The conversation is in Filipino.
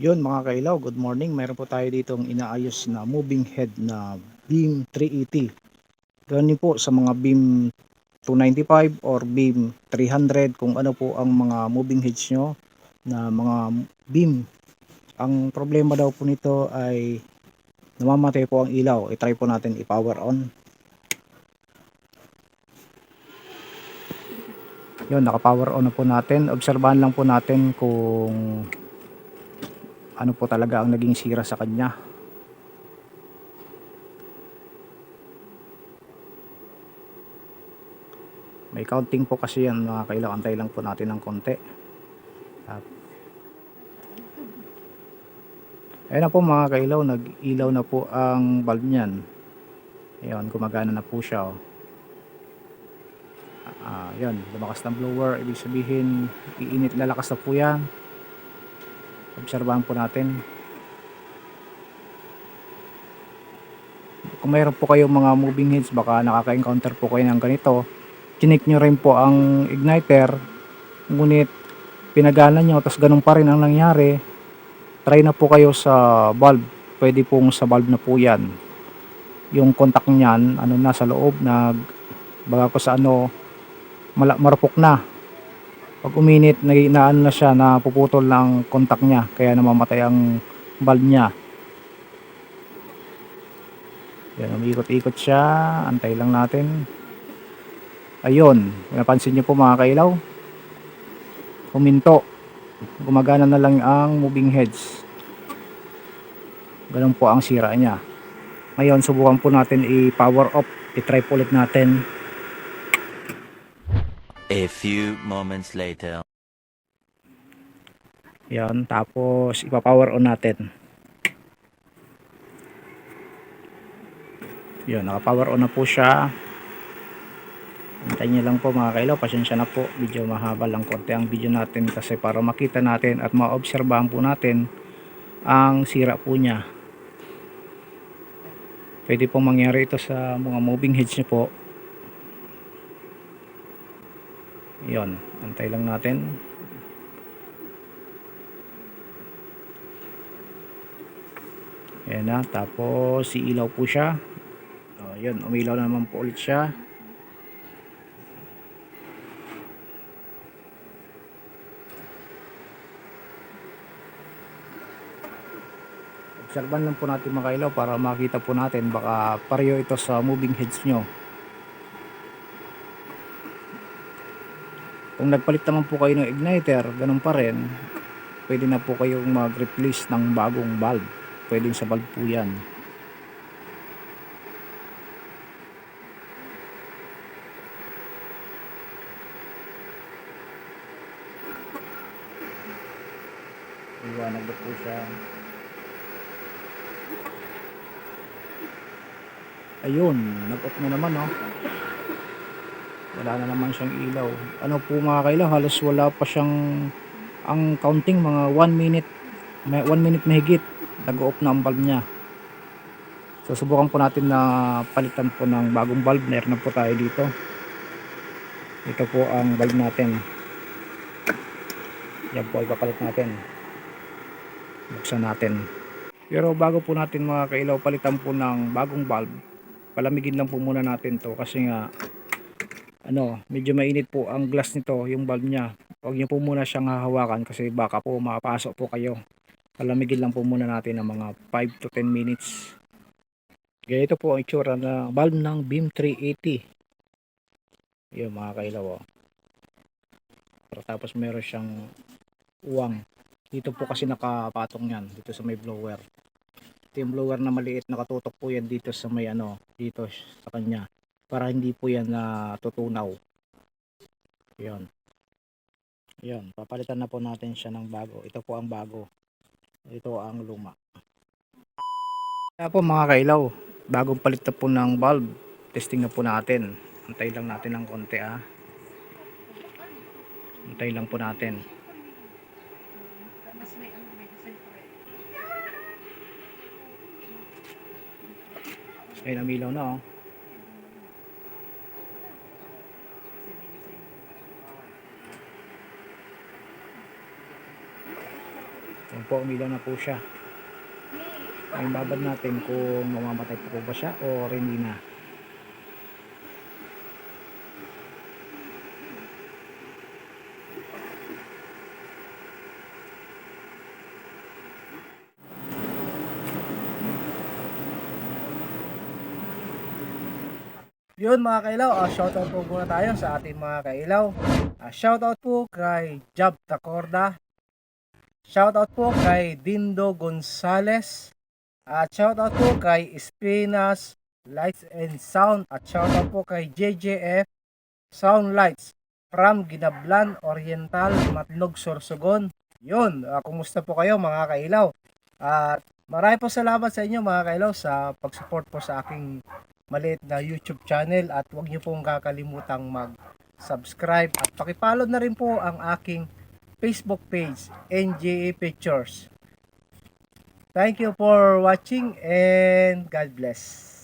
Yun mga kailaw, good morning. Mayroon po tayo ditong inaayos na moving head na beam 380. Ganun po sa mga beam 295 or beam 300 kung ano po ang mga moving heads nyo na mga beam. Ang problema daw po nito ay namamatay po ang ilaw. I-try po natin i-power on. Yun, naka-power on na po natin. Obserbahan lang po natin kung ano po talaga ang naging sira sa kanya. May counting po kasi yan mga kailaw. Antay lang po natin ng konti. At, ayun na po mga kailaw. Nag-ilaw na po ang bulb niyan. Ayun, gumagana na po siya. Oh. Ah, yun, lumakas ng blower. Ibig sabihin, iinit lalakas na po yan obserbahan po natin. Kung mayroon po kayong mga moving heads baka nakaka-encounter po kayo ng ganito. Chinik nyo rin po ang igniter. Ngunit pinagana nyo tapos ganun pa rin ang nangyari. Try na po kayo sa bulb. Pwede pong sa bulb na po yan. Yung contact nyan ano na sa loob nag baga ko sa ano marupok na pag uminit naano na siya na puputol ng contact niya kaya namamatay ang bulb niya. Yan umikot-ikot siya antay lang natin. Ayun napansin niyo po mga kailaw? Huminto. Gumagana na lang ang moving heads. Ganun po ang sira niya. Ngayon subukan po natin i-power off i-try ulit natin A few moments later. Yan, tapos ipa-power on natin. Yan, naka-power on na po siya. Hintayin niyo lang po mga kailaw, pasensya na po. Medyo mahaba lang konti ang video natin kasi para makita natin at maobserbahan po natin ang sira po niya. Pwede pong mangyari ito sa mga moving heads niyo po. Yon, antay lang natin. Ayan na, tapos si ilaw po siya. Oh, yun, umilaw na naman po ulit siya. Obserban lang po natin mga ilaw para makita po natin baka pareho ito sa moving heads nyo. Kung nagpalit naman po kayo ng igniter, ganun pa rin, pwede na po kayong mag-replace ng bagong bulb. Pwedeng sa bulb po yan. Iwanag na po siya. Ayun, nag-off na naman, no? Wala na naman siyang ilaw. Ano po mga kailaw halos wala pa siyang ang counting mga 1 minute may 1 minute mahigit nag-off na ang bulb niya. So subukan po natin na palitan po ng bagong bulb. Meron na po tayo dito. Ito po ang bulb natin. Yan po ipapalit natin. Buksan natin. Pero bago po natin mga kailaw palitan po ng bagong bulb palamigin lang po muna natin to kasi nga ano, medyo mainit po ang glass nito, yung bulb niya. Huwag niyo po muna siyang hahawakan kasi baka po mapasok po kayo. Palamigin lang po muna natin ng mga 5 to 10 minutes. Ganito po ang itsura na bulb ng Beam 380. Yun mga kailaw. Oh. Tapos meron siyang uwang. Dito po kasi nakapatong yan. Dito sa may blower. Ito yung blower na maliit. Nakatutok po yan dito sa may ano. Dito sa kanya para hindi po yan na tutunaw yun. Yun papalitan na po natin siya ng bago. Ito po ang bago. Ito ang luma. Kaya po mga kailaw bagong palit na po ng bulb. Testing na po natin. Antay lang natin ng konti ah. Antay lang po natin. Ayun amilaw na oh po, umilaw na po siya. Ay babad natin kung mamamatay po ba siya o hindi na. Yun mga kailaw, ah, shoutout po muna tayo sa ating mga kailaw. Ah, shoutout po kay Jab Tacorda. Shoutout po kay Dindo Gonzales. At shoutout po kay Espinas Lights and Sound. At shoutout po kay JJF Sound Lights from Ginablan Oriental, Matlog, Sorsogon. Yun, ah, kumusta po kayo mga kailaw? At marami po salamat sa inyo mga kailaw sa pag-support po sa aking maliit na YouTube channel at huwag niyo pong kakalimutang mag-subscribe at pakipollow na rin po ang aking Facebook page, NJA Pictures. Thank you for watching and God bless.